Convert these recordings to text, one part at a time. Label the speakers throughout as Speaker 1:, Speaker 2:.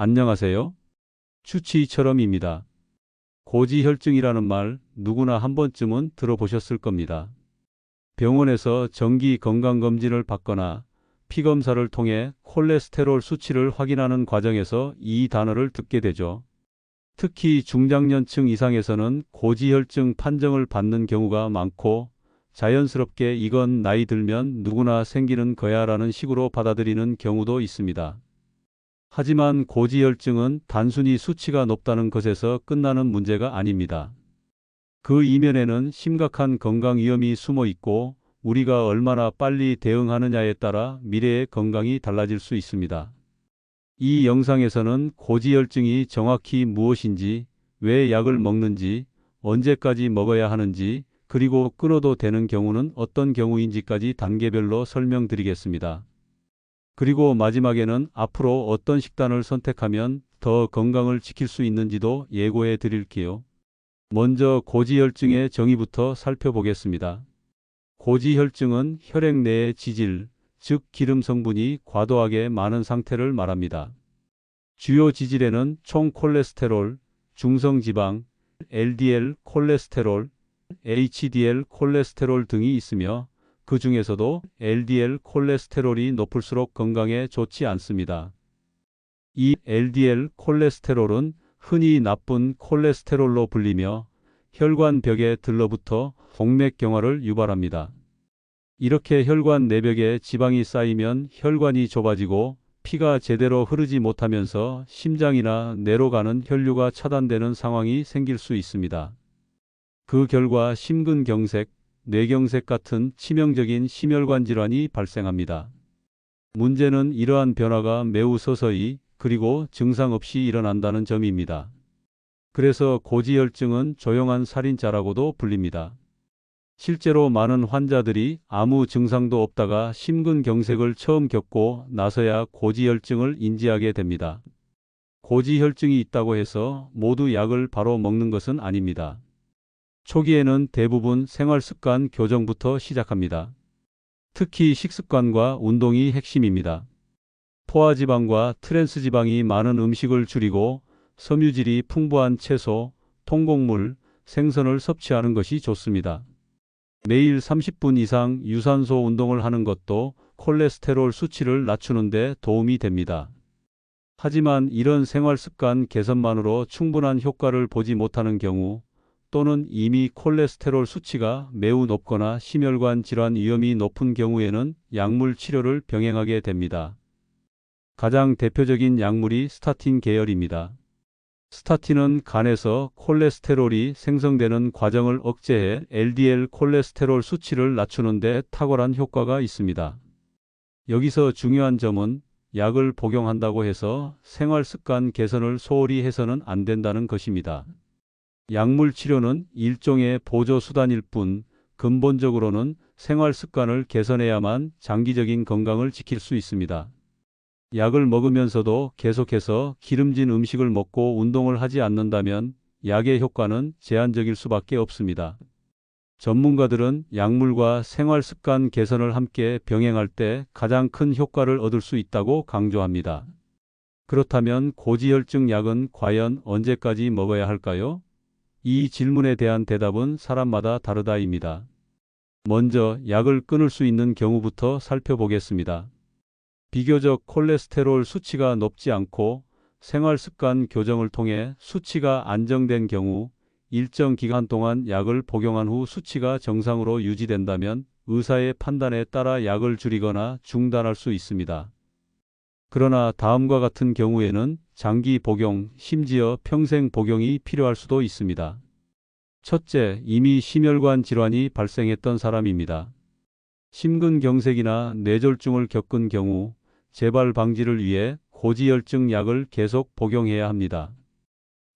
Speaker 1: 안녕하세요. 추치처럼입니다. 고지혈증이라는 말 누구나 한 번쯤은 들어보셨을 겁니다. 병원에서 정기 건강검진을 받거나 피검사를 통해 콜레스테롤 수치를 확인하는 과정에서 이 단어를 듣게 되죠. 특히 중장년층 이상에서는 고지혈증 판정을 받는 경우가 많고 자연스럽게 이건 나이 들면 누구나 생기는 거야 라는 식으로 받아들이는 경우도 있습니다. 하지만 고지혈증은 단순히 수치가 높다는 것에서 끝나는 문제가 아닙니다. 그 이면에는 심각한 건강 위험이 숨어 있고 우리가 얼마나 빨리 대응하느냐에 따라 미래의 건강이 달라질 수 있습니다. 이 영상에서는 고지혈증이 정확히 무엇인지, 왜 약을 먹는지, 언제까지 먹어야 하는지, 그리고 끊어도 되는 경우는 어떤 경우인지까지 단계별로 설명드리겠습니다. 그리고 마지막에는 앞으로 어떤 식단을 선택하면 더 건강을 지킬 수 있는지도 예고해 드릴게요. 먼저 고지혈증의 정의부터 살펴보겠습니다. 고지혈증은 혈액 내의 지질, 즉 기름 성분이 과도하게 많은 상태를 말합니다. 주요 지질에는 총 콜레스테롤, 중성 지방, LDL 콜레스테롤, HDL 콜레스테롤 등이 있으며 그 중에서도 LDL 콜레스테롤이 높을수록 건강에 좋지 않습니다. 이 LDL 콜레스테롤은 흔히 나쁜 콜레스테롤로 불리며 혈관 벽에 들러붙어 동맥경화를 유발합니다. 이렇게 혈관 내벽에 지방이 쌓이면 혈관이 좁아지고 피가 제대로 흐르지 못하면서 심장이나 뇌로 가는 혈류가 차단되는 상황이 생길 수 있습니다. 그 결과 심근경색, 뇌경색 같은 치명적인 심혈관 질환이 발생합니다. 문제는 이러한 변화가 매우 서서히 그리고 증상 없이 일어난다는 점입니다. 그래서 고지혈증은 조용한 살인자라고도 불립니다. 실제로 많은 환자들이 아무 증상도 없다가 심근경색을 처음 겪고 나서야 고지혈증을 인지하게 됩니다. 고지혈증이 있다고 해서 모두 약을 바로 먹는 것은 아닙니다. 초기에는 대부분 생활습관 교정부터 시작합니다. 특히 식습관과 운동이 핵심입니다. 포화지방과 트랜스지방이 많은 음식을 줄이고 섬유질이 풍부한 채소, 통곡물, 생선을 섭취하는 것이 좋습니다. 매일 30분 이상 유산소 운동을 하는 것도 콜레스테롤 수치를 낮추는 데 도움이 됩니다. 하지만 이런 생활 습관 개선만으로 충분한 효과를 보지 못하는 경우 또는 이미 콜레스테롤 수치가 매우 높거나 심혈관 질환 위험이 높은 경우에는 약물 치료를 병행하게 됩니다. 가장 대표적인 약물이 스타틴 계열입니다. 스타틴은 간에서 콜레스테롤이 생성되는 과정을 억제해 LDL 콜레스테롤 수치를 낮추는 데 탁월한 효과가 있습니다. 여기서 중요한 점은 약을 복용한다고 해서 생활 습관 개선을 소홀히 해서는 안 된다는 것입니다. 약물 치료는 일종의 보조 수단일 뿐 근본적으로는 생활 습관을 개선해야만 장기적인 건강을 지킬 수 있습니다. 약을 먹으면서도 계속해서 기름진 음식을 먹고 운동을 하지 않는다면 약의 효과는 제한적일 수밖에 없습니다. 전문가들은 약물과 생활 습관 개선을 함께 병행할 때 가장 큰 효과를 얻을 수 있다고 강조합니다. 그렇다면 고지혈증 약은 과연 언제까지 먹어야 할까요? 이 질문에 대한 대답은 사람마다 다르다입니다. 먼저 약을 끊을 수 있는 경우부터 살펴보겠습니다. 비교적 콜레스테롤 수치가 높지 않고 생활 습관 교정을 통해 수치가 안정된 경우 일정 기간 동안 약을 복용한 후 수치가 정상으로 유지된다면 의사의 판단에 따라 약을 줄이거나 중단할 수 있습니다. 그러나 다음과 같은 경우에는 장기 복용, 심지어 평생 복용이 필요할 수도 있습니다. 첫째, 이미 심혈관 질환이 발생했던 사람입니다. 심근경색이나 뇌졸중을 겪은 경우 재발 방지를 위해 고지혈증 약을 계속 복용해야 합니다.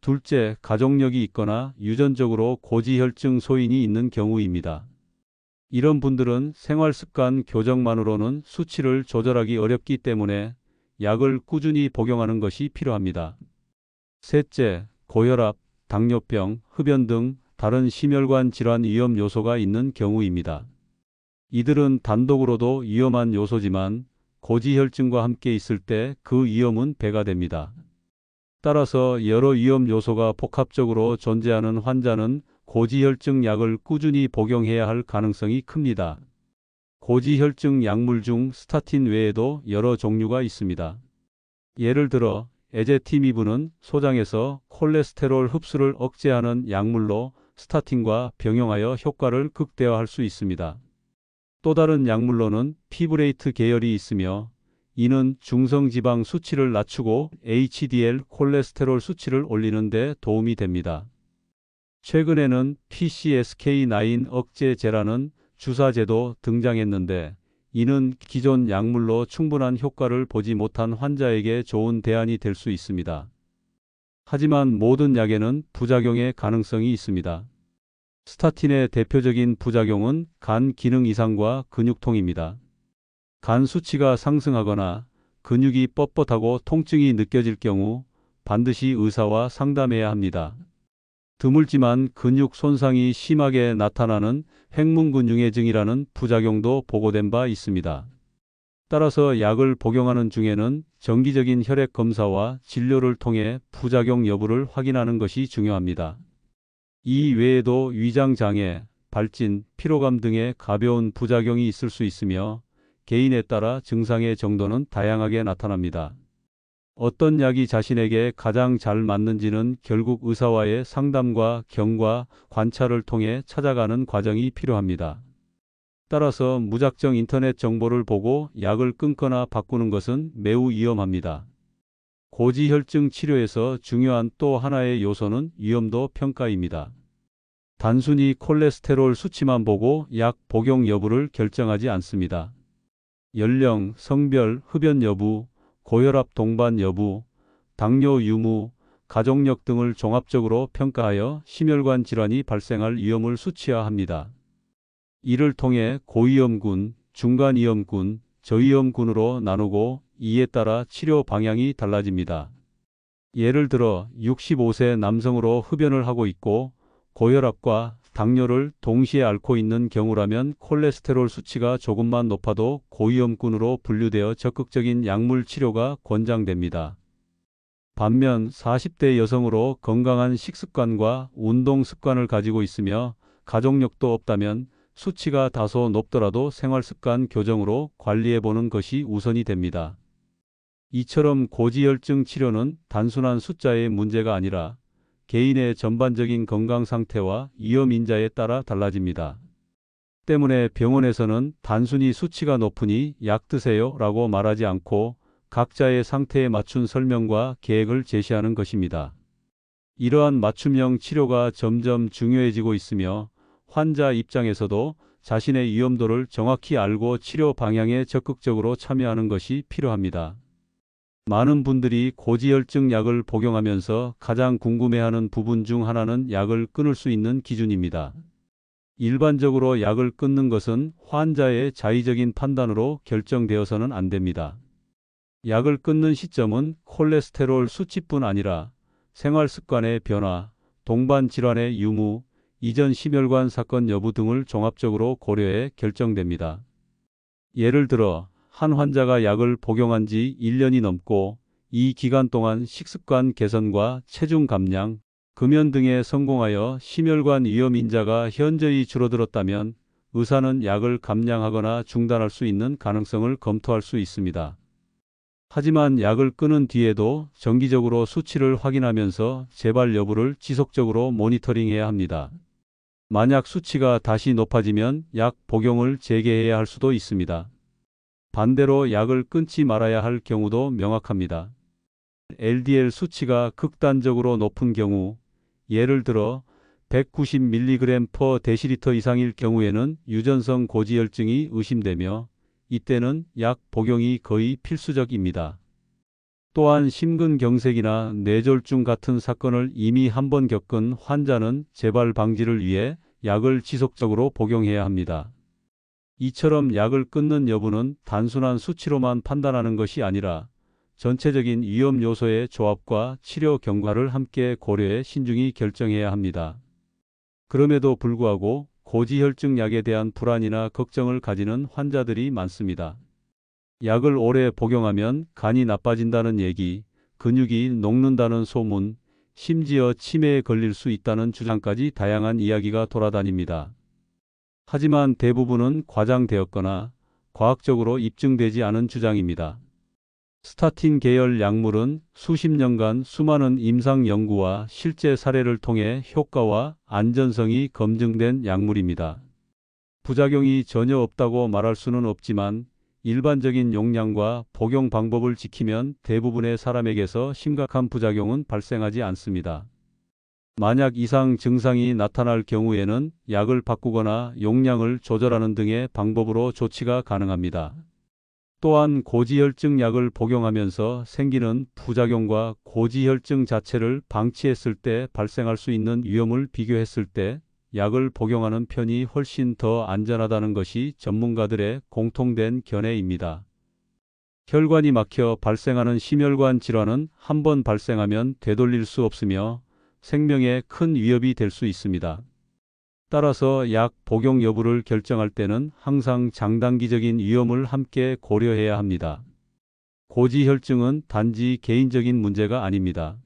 Speaker 1: 둘째, 가족력이 있거나 유전적으로 고지혈증 소인이 있는 경우입니다. 이런 분들은 생활습관 교정만으로는 수치를 조절하기 어렵기 때문에 약을 꾸준히 복용하는 것이 필요합니다. 셋째, 고혈압, 당뇨병, 흡연 등 다른 심혈관 질환 위험 요소가 있는 경우입니다. 이들은 단독으로도 위험한 요소지만 고지혈증과 함께 있을 때 그 위험은 배가 됩니다. 따라서 여러 위험 요소가 복합적으로 존재하는 환자는 고지혈증 약을 꾸준히 복용해야 할 가능성이 큽니다. 고지혈증 약물 중 스타틴 외에도 여러 종류가 있습니다. 예를 들어 에제티미브는 소장에서 콜레스테롤 흡수를 억제하는 약물로 스타틴과 병용하여 효과를 극대화할 수 있습니다. 또 다른 약물로는 피브레이트 계열이 있으며 이는 중성지방 수치를 낮추고 HDL 콜레스테롤 수치를 올리는 데 도움이 됩니다. 최근에는 PCSK9 억제제라는 주사제도 등장했는데 이는 기존 약물로 충분한 효과를 보지 못한 환자에게 좋은 대안이 될 수 있습니다. 하지만 모든 약에는 부작용의 가능성이 있습니다. 스타틴의 대표적인 부작용은 간 기능 이상과 근육통입니다. 간 수치가 상승하거나 근육이 뻣뻣하고 통증이 느껴질 경우 반드시 의사와 상담해야 합니다. 드물지만 근육 손상이 심하게 나타나는 핵문근융해증이라는 부작용도 보고된 바 있습니다. 따라서 약을 복용하는 중에는 정기적인 혈액 검사와 진료를 통해 부작용 여부를 확인하는 것이 중요합니다. 이 외에도 위장 장애, 발진, 피로감 등의 가벼운 부작용이 있을 수 있으며 개인에 따라 증상의 정도는 다양하게 나타납니다. 어떤 약이 자신에게 가장 잘 맞는지는 결국 의사와의 상담과 경과, 관찰을 통해 찾아가는 과정이 필요합니다. 따라서 무작정 인터넷 정보를 보고 약을 끊거나 바꾸는 것은 매우 위험합니다. 고지혈증 치료에서 중요한 또 하나의 요소는 위험도 평가입니다. 단순히 콜레스테롤 수치만 보고 약 복용 여부를 결정하지 않습니다. 연령, 성별, 흡연 여부, 고혈압 동반 여부, 당뇨 유무, 가족력 등을 종합적으로 평가하여 심혈관 질환이 발생할 위험을 수치화합니다. 이를 통해 고위험군, 중간위험군, 저위험군으로 나누고 이에 따라 치료 방향이 달라집니다. 예를 들어 65세 남성으로 흡연을 하고 있고 고혈압과 당뇨를 동시에 앓고 있는 경우라면 콜레스테롤 수치가 조금만 높아도 고위험군으로 분류되어 적극적인 약물 치료가 권장됩니다. 반면 40대 여성으로 건강한 식습관과 운동 습관을 가지고 있으며 가족력도 없다면 수치가 다소 높더라도 생활습관 교정으로 관리해 보는 것이 우선이 됩니다. 이처럼 고지혈증 치료는 단순한 숫자의 문제가 아니라 개인의 전반적인 건강 상태와 위험 인자에 따라 달라집니다. 때문에 병원에서는 단순히 수치가 높으니 약 드세요 라고 말하지 않고 각자의 상태에 맞춘 설명과 계획을 제시하는 것입니다. 이러한 맞춤형 치료가 점점 중요해지고 있으며 환자 입장에서도 자신의 위험도를 정확히 알고 치료 방향에 적극적으로 참여하는 것이 필요합니다. 많은 분들이 고지혈증 약을 복용하면서 가장 궁금해하는 부분 중 하나는 약을 끊을 수 있는 기준입니다. 일반적으로 약을 끊는 것은 환자의 자의적인 판단으로 결정되어서는 안 됩니다. 약을 끊는 시점은 콜레스테롤 수치뿐 아니라 생활 습관의 변화, 동반 질환의 유무, 이전 심혈관 사건 여부 등을 종합적으로 고려해 결정됩니다. 예를 들어 한 환자가 약을 복용한 지 1년이 넘고 이 기간 동안 식습관 개선과 체중 감량, 금연 등에 성공하여 심혈관 위험 인자가 현저히 줄어들었다면 의사는 약을 감량하거나 중단할 수 있는 가능성을 검토할 수 있습니다. 하지만 약을 끊은 뒤에도 정기적으로 수치를 확인하면서 재발 여부를 지속적으로 모니터링해야 합니다. 만약 수치가 다시 높아지면 약 복용을 재개해야 할 수도 있습니다. 반대로 약을 끊지 말아야 할 경우도 명확합니다. LDL 수치가 극단적으로 높은 경우, 예를 들어 190mg 데시리터 이상일 경우에는 유전성 고지혈증이 의심되며 이때는 약 복용이 거의 필수적입니다. 또한 심근경색이나 뇌졸중 같은 사건을 이미 한 번 겪은 환자는 재발 방지를 위해 약을 지속적으로 복용해야 합니다. 이처럼 약을 끊는 여부는 단순한 수치로만 판단하는 것이 아니라 전체적인 위험 요소의 조합과 치료 경과를 함께 고려해 신중히 결정해야 합니다. 그럼에도 불구하고 고지혈증 약에 대한 불안이나 걱정을 가지는 환자들이 많습니다. 약을 오래 복용하면 간이 나빠진다는 얘기, 근육이 녹는다는 소문, 심지어 치매에 걸릴 수 있다는 주장까지 다양한 이야기가 돌아다닙니다. 하지만 대부분은 과장되었거나 과학적으로 입증되지 않은 주장입니다. 스타틴 계열 약물은 수십 년간 수많은 임상 연구와 실제 사례를 통해 효과와 안전성이 검증된 약물입니다. 부작용이 전혀 없다고 말할 수는 없지만 일반적인 용량과 복용 방법을 지키면 대부분의 사람에게서 심각한 부작용은 발생하지 않습니다. 만약 이상 증상이 나타날 경우에는 약을 바꾸거나 용량을 조절하는 등의 방법으로 조치가 가능합니다. 또한 고지혈증 약을 복용하면서 생기는 부작용과 고지혈증 자체를 방치했을 때 발생할 수 있는 위험을 비교했을 때 약을 복용하는 편이 훨씬 더 안전하다는 것이 전문가들의 공통된 견해입니다. 혈관이 막혀 발생하는 심혈관 질환은 한 번 발생하면 되돌릴 수 없으며 생명에 큰 위협이 될 수 있습니다. 따라서 약 복용 여부를 결정할 때는 항상 장단기적인 위험을 함께 고려해야 합니다. 고지혈증은 단지 개인적인 문제가 아닙니다.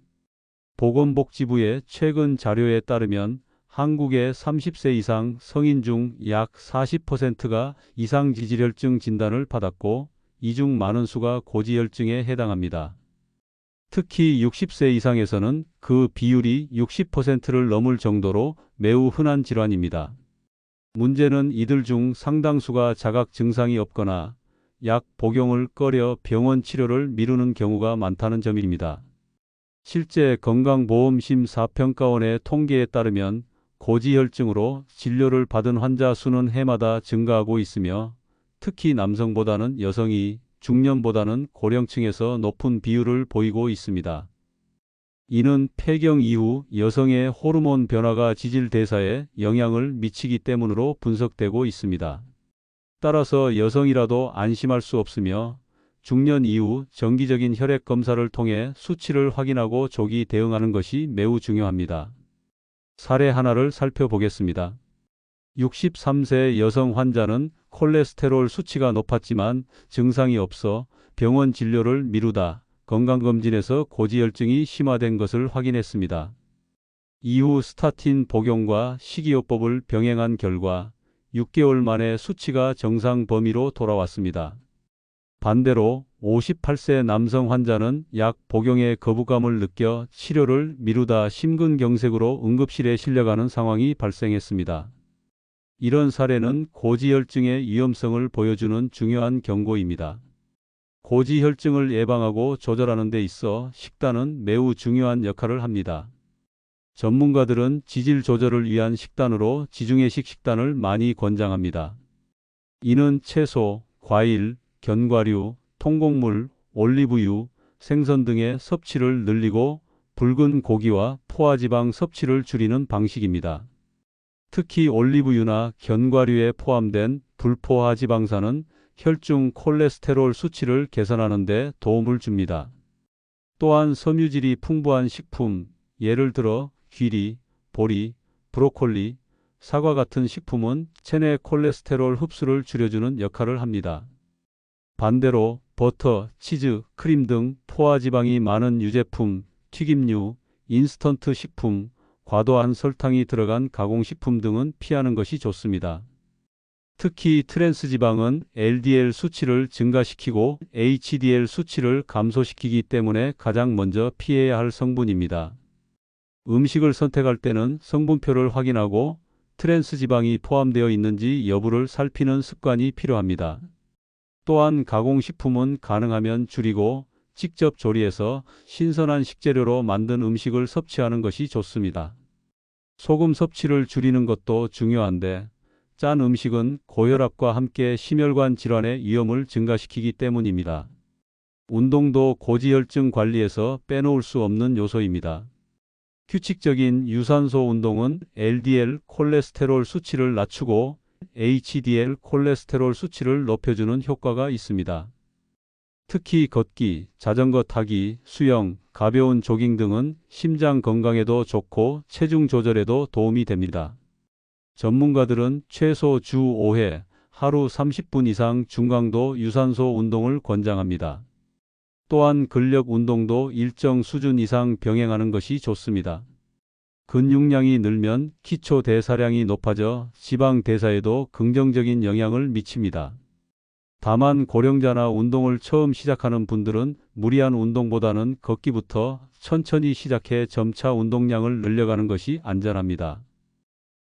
Speaker 1: 보건복지부의 최근 자료에 따르면 한국의 30세 이상 성인 중 약 40%가 이상 지질혈증 진단을 받았고 이 중 많은 수가 고지혈증에 해당합니다. 특히 60세 이상에서는 그 비율이 60%를 넘을 정도로 매우 흔한 질환입니다. 문제는 이들 중 상당수가 자각 증상이 없거나 약 복용을 꺼려 병원 치료를 미루는 경우가 많다는 점입니다. 실제 건강보험심사평가원의 통계에 따르면 고지혈증으로 진료를 받은 환자 수는 해마다 증가하고 있으며 특히 남성보다는 여성이 중년보다는 고령층에서 높은 비율을 보이고 있습니다. 이는 폐경 이후 여성의 호르몬 변화가 지질 대사에 영향을 미치기 때문으로 분석되고 있습니다. 따라서 여성이라도 안심할 수 없으며 중년 이후 정기적인 혈액 검사를 통해 수치를 확인하고 조기 대응하는 것이 매우 중요합니다. 사례 하나를 살펴보겠습니다. 63세 여성 환자는 콜레스테롤 수치가 높았지만 증상이 없어 병원 진료를 미루다 건강검진에서 고지혈증이 심화된 것을 확인했습니다. 이후 스타틴 복용과 식이요법을 병행한 결과 6개월 만에 수치가 정상 범위로 돌아왔습니다. 반대로 58세 남성 환자는 약 복용에 거부감을 느껴 치료를 미루다 심근경색으로 응급실에 실려가는 상황이 발생했습니다. 이런 사례는 고지혈증의 위험성을 보여주는 중요한 경고입니다. 고지혈증을 예방하고 조절하는 데 있어 식단은 매우 중요한 역할을 합니다. 전문가들은 지질 조절을 위한 식단으로 지중해식 식단을 많이 권장합니다. 이는 채소, 과일, 견과류, 통곡물, 올리브유, 생선 등의 섭취를 늘리고 붉은 고기와 포화지방 섭취를 줄이는 방식입니다. 특히 올리브유나 견과류에 포함된 불포화 지방산은 혈중 콜레스테롤 수치를 개선하는 데 도움을 줍니다. 또한 섬유질이 풍부한 식품, 예를 들어 귀리, 보리, 브로콜리, 사과 같은 식품은 체내 콜레스테롤 흡수를 줄여주는 역할을 합니다. 반대로 버터, 치즈, 크림 등 포화지방이 많은 유제품, 튀김류, 인스턴트 식품, 과도한 설탕이 들어간 가공식품 등은 피하는 것이 좋습니다. 특히 트랜스 지방은 LDL 수치를 증가시키고 HDL 수치를 감소시키기 때문에 가장 먼저 피해야 할 성분입니다. 음식을 선택할 때는 성분표를 확인하고 트랜스 지방이 포함되어 있는지 여부를 살피는 습관이 필요합니다. 또한 가공식품은 가능하면 줄이고 직접 조리해서 신선한 식재료로 만든 음식을 섭취하는 것이 좋습니다. 소금 섭취를 줄이는 것도 중요한데 짠 음식은 고혈압과 함께 심혈관 질환의 위험을 증가시키기 때문입니다. 운동도 고지혈증 관리에서 빼놓을 수 없는 요소입니다. 규칙적인 유산소 운동은 LDL 콜레스테롤 수치를 낮추고 HDL 콜레스테롤 수치를 높여주는 효과가 있습니다. 특히 걷기, 자전거 타기, 수영, 가벼운 조깅 등은 심장 건강에도 좋고 체중 조절에도 도움이 됩니다. 전문가들은 최소 주 5회, 하루 30분 이상 중강도 유산소 운동을 권장합니다. 또한 근력 운동도 일정 수준 이상 병행하는 것이 좋습니다. 근육량이 늘면 기초 대사량이 높아져 지방 대사에도 긍정적인 영향을 미칩니다. 다만 고령자나 운동을 처음 시작하는 분들은 무리한 운동보다는 걷기부터 천천히 시작해 점차 운동량을 늘려가는 것이 안전합니다.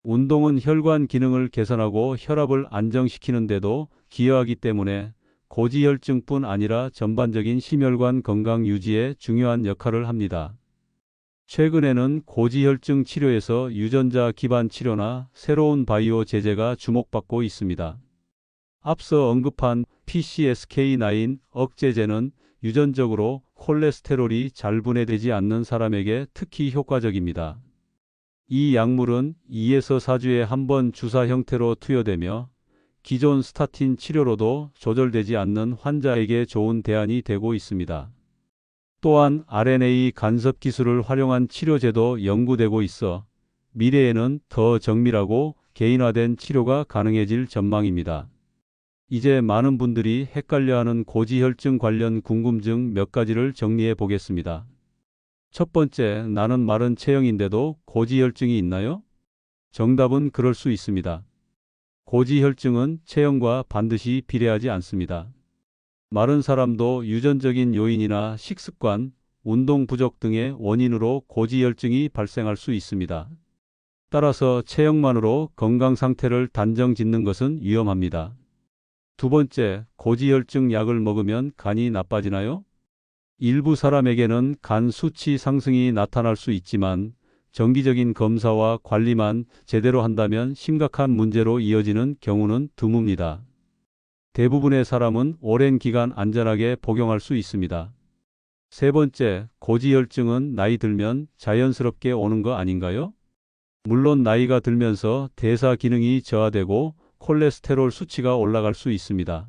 Speaker 1: 운동은 혈관 기능을 개선하고 혈압을 안정시키는 데도 기여하기 때문에 고지혈증뿐 아니라 전반적인 심혈관 건강 유지에 중요한 역할을 합니다. 최근에는 고지혈증 치료에서 유전자 기반 치료나 새로운 바이오 제제가 주목받고 있습니다. 앞서 언급한 PCSK9 억제제는 유전적으로 콜레스테롤이 잘 분해되지 않는 사람에게 특히 효과적입니다. 이 약물은 2에서 4주에 한 번 주사 형태로 투여되며 기존 스타틴 치료로도 조절되지 않는 환자에게 좋은 대안이 되고 있습니다. 또한 RNA 간섭 기술을 활용한 치료제도 연구되고 있어 미래에는 더 정밀하고 개인화된 치료가 가능해질 전망입니다. 이제 많은 분들이 헷갈려하는 고지혈증 관련 궁금증 몇 가지를 정리해 보겠습니다. 첫 번째, 나는 마른 체형인데도 고지혈증이 있나요? 정답은 그럴 수 있습니다. 고지혈증은 체형과 반드시 비례하지 않습니다. 마른 사람도 유전적인 요인이나 식습관, 운동 부족 등의 원인으로 고지혈증이 발생할 수 있습니다. 따라서 체형만으로 건강 상태를 단정 짓는 것은 위험합니다. 두 번째, 고지혈증 약을 먹으면 간이 나빠지나요? 일부 사람에게는 간 수치 상승이 나타날 수 있지만 정기적인 검사와 관리만 제대로 한다면 심각한 문제로 이어지는 경우는 드뭅니다. 대부분의 사람은 오랜 기간 안전하게 복용할 수 있습니다. 세 번째, 고지혈증은 나이 들면 자연스럽게 오는 거 아닌가요? 물론 나이가 들면서 대사 기능이 저하되고 콜레스테롤 수치가 올라갈 수 있습니다.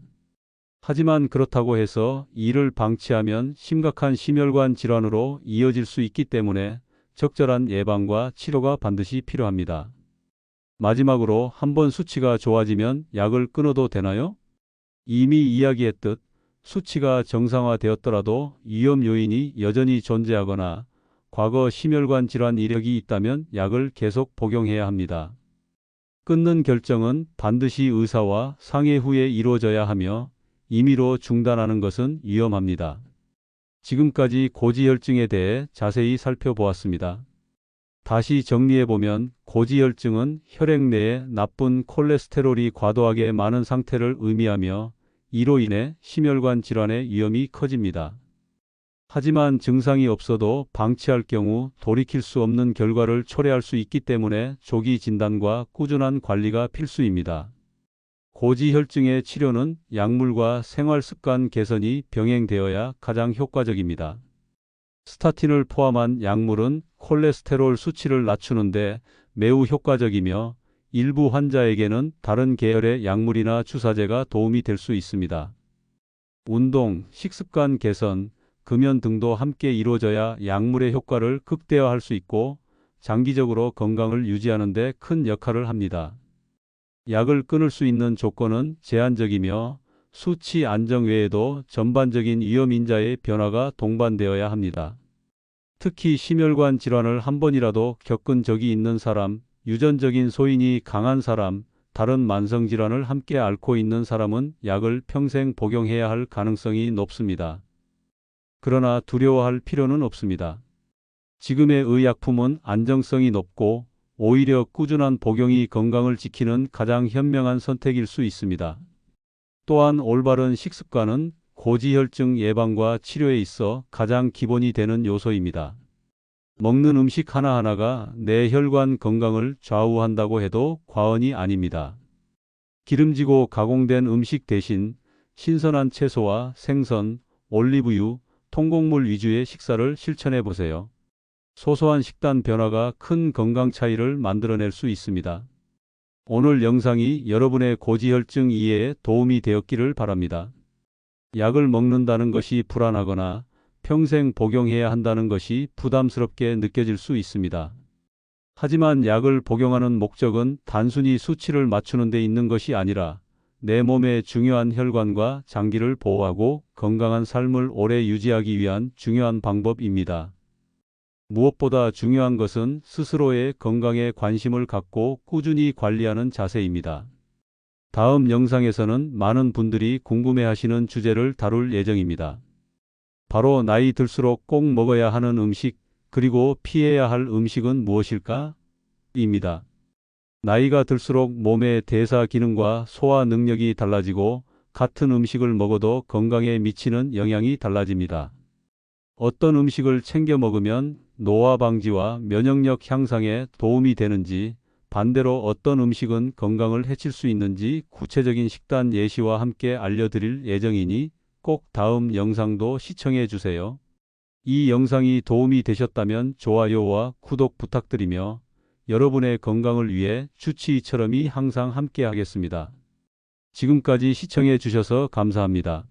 Speaker 1: 하지만 그렇다고 해서 이를 방치하면 심각한 심혈관 질환으로 이어질 수 있기 때문에 적절한 예방과 치료가 반드시 필요합니다. 마지막으로 한번 수치가 좋아지면 약을 끊어도 되나요? 이미 이야기했듯 수치가 정상화되었더라도 위험 요인이 여전히 존재하거나 과거 심혈관 질환 이력이 있다면 약을 계속 복용해야 합니다. 끊는 결정은 반드시 의사와 상의 후에 이루어져야 하며 임의로 중단하는 것은 위험합니다. 지금까지 고지혈증에 대해 자세히 살펴보았습니다. 다시 정리해보면 고지혈증은 혈액 내에 나쁜 콜레스테롤이 과도하게 많은 상태를 의미하며 이로 인해 심혈관 질환의 위험이 커집니다. 하지만 증상이 없어도 방치할 경우 돌이킬 수 없는 결과를 초래할 수 있기 때문에 조기 진단과 꾸준한 관리가 필수입니다. 고지혈증의 치료는 약물과 생활습관 개선이 병행되어야 가장 효과적입니다. 스타틴을 포함한 약물은 콜레스테롤 수치를 낮추는데 매우 효과적이며 일부 환자에게는 다른 계열의 약물이나 주사제가 도움이 될 수 있습니다. 운동, 식습관 개선, 금연 등도 함께 이루어져야 약물의 효과를 극대화할 수 있고 장기적으로 건강을 유지하는 데 큰 역할을 합니다. 약을 끊을 수 있는 조건은 제한적이며 수치 안정 외에도 전반적인 위험 인자의 변화가 동반되어야 합니다. 특히 심혈관 질환을 한 번이라도 겪은 적이 있는 사람, 유전적인 소인이 강한 사람, 다른 만성 질환을 함께 앓고 있는 사람은 약을 평생 복용해야 할 가능성이 높습니다. 그러나 두려워할 필요는 없습니다. 지금의 의약품은 안정성이 높고 오히려 꾸준한 복용이 건강을 지키는 가장 현명한 선택일 수 있습니다. 또한 올바른 식습관은 고지혈증 예방과 치료에 있어 가장 기본이 되는 요소입니다. 먹는 음식 하나하나가 내 혈관 건강을 좌우한다고 해도 과언이 아닙니다. 기름지고 가공된 음식 대신 신선한 채소와 생선, 올리브유, 통곡물 위주의 식사를 실천해 보세요. 소소한 식단 변화가 큰 건강 차이를 만들어낼 수 있습니다. 오늘 영상이 여러분의 고지혈증 이해에 도움이 되었기를 바랍니다. 약을 먹는다는 것이 불안하거나 평생 복용해야 한다는 것이 부담스럽게 느껴질 수 있습니다. 하지만 약을 복용하는 목적은 단순히 수치를 맞추는 데 있는 것이 아니라 내 몸의 중요한 혈관과 장기를 보호하고 건강한 삶을 오래 유지하기 위한 중요한 방법입니다. 무엇보다 중요한 것은 스스로의 건강에 관심을 갖고 꾸준히 관리하는 자세입니다. 다음 영상에서는 많은 분들이 궁금해하시는 주제를 다룰 예정입니다. 바로 나이 들수록 꼭 먹어야 하는 음식, 그리고 피해야 할 음식은 무엇일까? 입니다. 나이가 들수록 몸의 대사 기능과 소화 능력이 달라지고 같은 음식을 먹어도 건강에 미치는 영향이 달라집니다. 어떤 음식을 챙겨 먹으면 노화 방지와 면역력 향상에 도움이 되는지 반대로 어떤 음식은 건강을 해칠 수 있는지 구체적인 식단 예시와 함께 알려드릴 예정이니 꼭 다음 영상도 시청해 주세요. 이 영상이 도움이 되셨다면 좋아요와 구독 부탁드리며 여러분의 건강을 위해 주치의처럼이 항상 함께 하겠습니다. 지금까지 시청해 주셔서 감사합니다.